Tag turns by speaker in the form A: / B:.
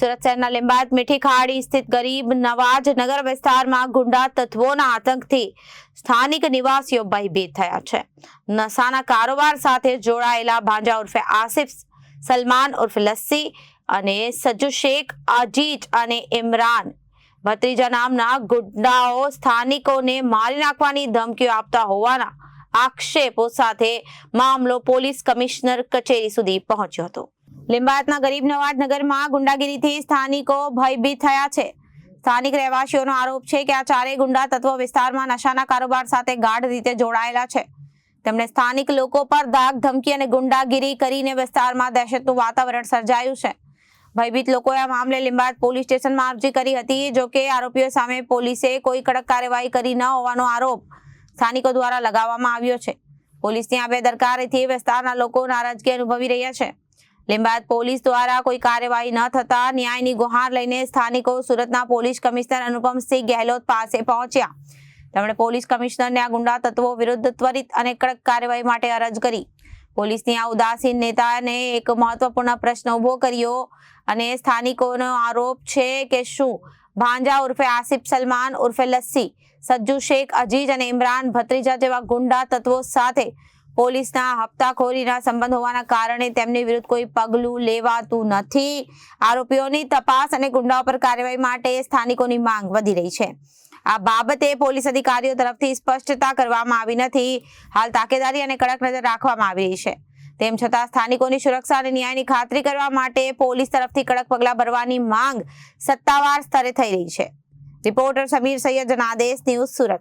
A: સુરત શહેરના લીંબાયત મીઠી ખાડી સ્થિત ગરીબ નવાજ નગર વિસ્તારમાં ગુંડા તત્વોના આતંકથી સ્થાનિક નિવાસીઓ ભયભીત થયા છે. નશાના કારોબાર સાથે જોડાયેલા ભાંજા ઉર્ફે આસિફ, સલમાન ઉર્ફે લસ્સી અને સજ્જુ શેખ, અજીજ અને ઇમરાન ભત્રીજા નામના ગુંડાઓ સ્થાનિકોને મારી નાખવાની ધમકીઓ આપતા હોવાના આક્ષેપો સાથે મામલો પોલીસ કમિશનર કચેરી સુધી પહોંચ્યો હતો. લિંબાયતના ગરીબ નવાજ નગરમાં ગુંડાગીરીથી સ્થાનિકો ભયભીત થયા છે. સ્થાનિક રહેવાસીઓનો આરોપ છે કે આ ચારેય ગુંડા તત્વો વિસ્તારમાં નશાના કારોબાર સાથે ગાઢ રીતે જોડાયેલા છે. તેમણે સ્થાનિક લોકો પર દાગ, ધમકી અને ગુંડાગીરી કરીને વિસ્તારમાં દહેશતનું વાતાવરણ સર્જાયું છે. ભયભીત લોકોએ આ મામલે લીંબાયત પોલીસ સ્ટેશનમાં અરજી કરી હતી, જો કે આરોપીઓ સામે પોલીસે કોઈ કડક કાર્યવાહી કરી ન હોવાનો આરોપ સ્થાનિકો દ્વારા લગાવવામાં આવ્યો છે. પોલીસની આ બેદરકારીથી વિસ્તારના લોકો નારાજગી અનુભવી રહ્યા છે. લિંબાયત પોલીસ દ્વારા કોઈ કાર્યવાહી ન થતા ન્યાયની ગુહાર લઈને સ્થાનિકો સુરતના પોલીસ કમિશનર અનુપમસિંહ ગેહલોત પાસે પહોંચ્યા. તેમણે પોલીસ કમિશનરને આ ગુંડા તત્વો વિરુદ્ધ ત્વરિત અને કડક કાર્યવાહી માટે અરજ કરી. પોલીસની આ ઉદાસીન નેતાને એક મહત્વપૂર્ણ પ્રશ્ન ઊભો કર્યો અને સ્થાનિકોનો આરોપ છે કે શું? ભાંજા ઉર્ફે આસિફ સલમાન ઉર્ફે લસ્સી, સજ્જુ શેખ, અજીજ અને ઇમરાન ભત્રીજા જેવા ગુંડા તત્વો સાથે પોલીસના હપ્તાખોરીના સંબંધ હોવાના કારણે તેમની વિરુદ્ધ કોઈ પગલું લેવાતું નથી. આરોપીઓની તપાસ અને ગુંડાઓ પર કાર્યવાહી માટે સ્થાનિકોની માંગ વધી રહી છે. આ બાબતે પોલીસ અધિકારીઓ તરફથી સ્પષ્ટતા કરવામાં આવી નથી. હાલ તાકેદારી અને કડક નજર રાખવામાં આવી રહી છે. તેમ છતાં સ્થાનિકોની સુરક્ષા અને ન્યાયની ખાતરી કરવા માટે પોલીસ તરફથી કડક પગલાં ભરવાની માંગ સત્તાવાર સ્તરે થઈ રહી છે. Reporter Sameer Saiyed Janadesh, news Surat.